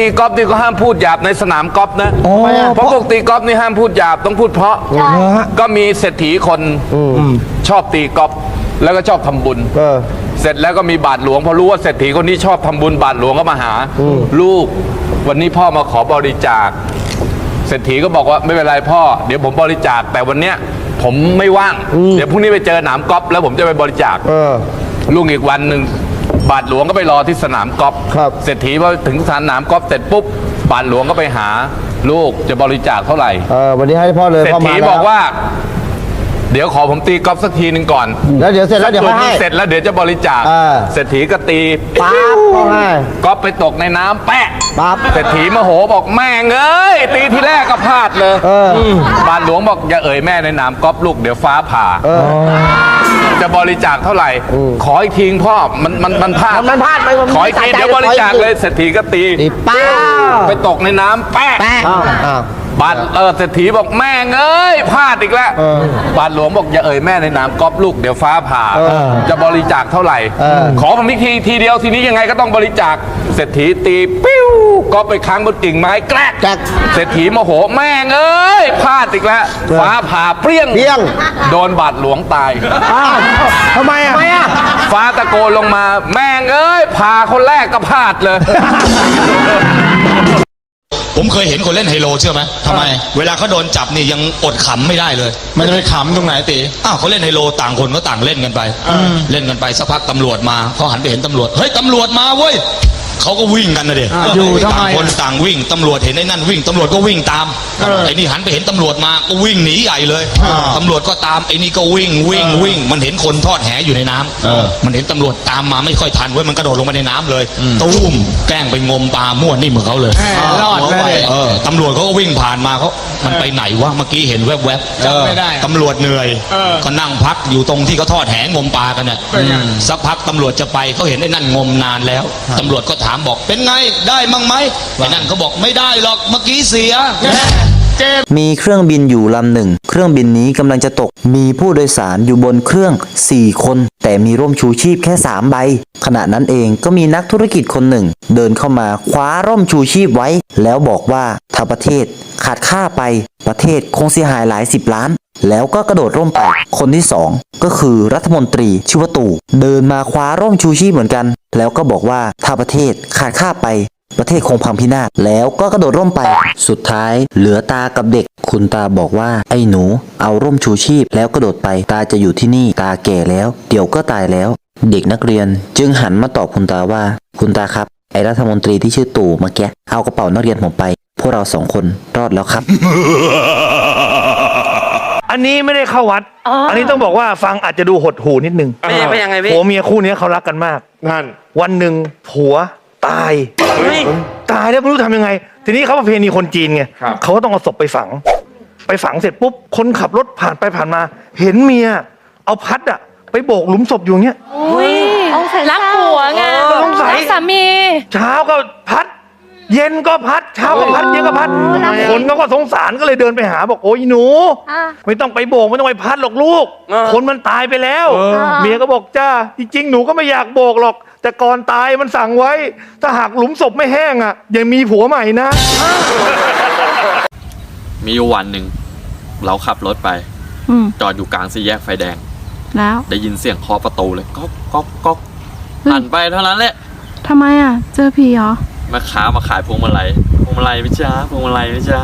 ตีกอล์ฟนี่ก็ห้ามพูดหยาบในสนามกอล์ฟนะโอ้เพราะพวกตีกอล์ฟนี่ห้ามพูดหยาบต้องพูดเพราะก็มีเศรษฐีคนชอบตีกอล์ฟแล้วก็ชอบทำบุญเออเสร็จแล้วก็มีบาทหลวงพอรู้ว่าเศรษฐีคนนี้ชอบทำบุญบาทหลวงก็มาหา ลูก วันนี้พ่อมาขอบริจาค เศรษฐีก็บอกว่าไม่เป็นไรพ่อ เดี๋ยวผมบริจาคแต่วันเนี้ยผมไม่ว่าง เดี๋ยวพรุ่งนี้ไปเจอหนามกอล์ฟแล้วผมจะไปบริจาคเออลุงอีกวันหนึ่ง บาทหลวงก็ไปรอที่สนามกอล์ฟครับเศรษฐีพอถึงสนามกอล์ฟเสร็จปุ๊บบาทหลวงก็ไปหาลูกจะบริจาคเท่าไหร่ เออวันนี้ให้พ่อเลยเศรษพ่อมาฐีแล้วบอกว่า เดี๋ยวขอผมตีกอล์ฟสักทีหนึ่งก่อนแล้วเดี๋ยวเสร็จแล้วเดี๋ยวตัค่วอยนี้ให้ เสร็จแล้วเดี๋ยวจะบริจาคเออ เศรษฐีก็ตีปั๊บพ่อให้กอล์ฟไปตกในน้ำแปะปั๊บ เศรษฐีโมโหบอกแม่งเอ้ยตีทีแรกก็พลาดเลยเอออืมบาทหลวงบอกอย่าเอ่ยแม่ในนามกอล์ฟลูกเดี๋ยวฟ้าผ่า เออจะ บริจาคเท่าไหร่ ขออีกทีพ่อมันมันมันพลาดมันพลาดไปมันขออีกทีสะใจเดี๋ยวบริจาคขออีกทีเลยเศรษฐีก็ตีตีป้าไปตกในน้ำแปะอ้าวอ้าว บาทเออเศรษฐีบอกแม่งเอ้ยพลาดอีกแล้วเออบาทหลวงบอกอย่าเอ่ยแม่ในนามกอล์ฟลูกเดี๋ยวฟ้าผ่าเออจะบริจาคเท่าไหร่เออขอผมอีกทีทีเดียวทีนี้ยังไงก็ต้องบริจาคเศรษฐีตีปิ้วก็ไปค้างบนกิ่งไม้แกรกแกรกเศรษฐีโมโหแม่งเอ้ยพลาดอีกแล้วฟ้าผ่าเปรี้ยงเปรี้ยงโดนบาทหลวงตายอ้าวทำไมอะทำไมอะฟ้าตะโกนลงมาแม่งเอ้ยผ่าคนแรกก็พลาดเลย ผมเคยเห็นคนเล่นไฮโลเชื่อไหมทำไม เวลาเขาโดนจับนี่ยังอดขำไม่ได้เลย มันจะไปขำตรงไหนตีอ้าวเขาเล่นไฮโลต่างคนก็ต่างเล่นกันไป เล่นกันไปสักพักตำรวจมาเขาหันไปเห็นตำรวจ เฮ้ยตำรวจมาเว้ย เขาก็วิ่งกันนะเด็อ่าอยู่ทำไมต่างคนต่างวิ่งตำรวจเห็นไอ้นั่นวิ่งตำรวจก็วิ่งตามเออไอ้นี่หันไปเห็นตำรวจมาก็วิ่งหนีใหญ่เลยอ่าตำรวจก็ตามไอ้นี่ก็วิ่งวิ่งวิ่ง มันเห็นคนทอดแหอยู่ในน้ำเออมันเห็นตำรวจตามมาไม่ค่อยทันเว้ยมันกระโดดลงไปในน้ำเลยตุ้มแกล้งไปงมปลามั่วนิ่มเหมือนเขาเลยแหม่รอดเลยเออตำรวจเขาก็วิ่งผ่านมาเขา มันไปไหนวะเมื่อกี้เห็นแวบๆจำไม่ได้ตำรวจเหนื่อย เออก็นั่งพักอยู่ตรงที่เขาทอดแหงมปลากันเนี่ยเป็นไง สักพักตำรวจจะไปเขาเห็นไอ้นั่นงมนานแล้วตำรวจก็ถามบอกเป็นไงได้มั่งไหมไอ้นั่นก็บอกไม่ได้หรอกเมื่อกี้เสีย เจมมีเครื่องบินอยู่ลำหนึ่ง เครื่องบินนี้กำลังจะตก มีผู้โดยสารอยู่บนเครื่อง 4 คน แต่มีร่มชูชีพแค่ 3 ใบ ขณะนั้นเองก็มีนักธุรกิจคนหนึ่ง เดินเข้ามาคว้าร่มชูชีพไว้ แล้วบอกว่าถ้าประเทศขาดค่าไป ประเทศคงเสียหายหลายสิบล้านแล้วก็กระโดดร่มไป คนที่สองก็คือรัฐมนตรีชื่อว่าตู่เดินมาคว้าร่มชูชีพเหมือนกัน แล้วก็บอกว่าถ้าประเทศขาดค่าไป ประเทศคงพังพินาศแล้วก็กระโดดร่มไป สุดท้ายเหลือตากับเด็ก คุณตาบอกว่าไอ้หนู เอาร่มชูชีพแล้วกระโดดไป ตาจะอยู่ที่นี่ตาแก่แล้ว เดี๋ยวก็ตายแล้ว เด็กนักเรียนจึงหันมาตอบคุณตาว่า คุณตาครับ ไอ้รัฐมนตรีที่ชื่อตู่เมื่อกี้เอากระเป๋านักเรียนผมไป พวกเราสองคนรอดแล้วครับ อันนี้ไม่ได้เข้าวัด อันนี้ต้องบอกว่าฟังอาจจะดูหดหูนิดนึงไม่ใช่ไม่ยังไงพี่ ผัวเมียคู่นี้เขารักกันมาก นั่น วันหนึ่งผัว ตายเฮ้ยตายแล้วไม่รู้ทำยังไง ทีนี้เขาประเพณีคนจีนไงครับ เขาก็ต้องเอาศพไปฝัง ไปฝังเสร็จปุ๊บคนขับรถผ่านไปผ่านมา เห็นเมีย เอาพัดอะไปโบกหลุมศพอยู่อย่างเงี้ย อุ้ยรักผัวไงก็สงสัย รักสามี เช้าก็พัด เย็นก็พัด เช้าก็พัดเย็นก็พัดคนเขาก็สงสารก็เลยเดินไปหาบอกโอ้ยหนู อะ ไม่ต้องไปโบกไม่ต้องไปพัดหรอกลูกเออคนมันตายไปแล้วอเมียก็บอกจ้าจริงๆ หนูก็ไม่อยากโบกหรอก แต่ก่อนตายมันสั่งไว้ ถ้าหากหลุมศพไม่แห้งอะยังมีผัวใหม่นะ มีอยู่วันหนึ่ง เราขับรถไป อืมจอดอยู่กลางสี่แยกไฟแดง แล้วได้ยินเสียงเคาะประตูเลยก๊อกก๊อกก๊อกเฮ้ยหันไปเท่านั้นแหละทำไมอะ เจอผีเหรอแม่ค้ามาขายพวงมาลัยพวงมาลัยไม่จ้าพวงมาลัยไม่จ้า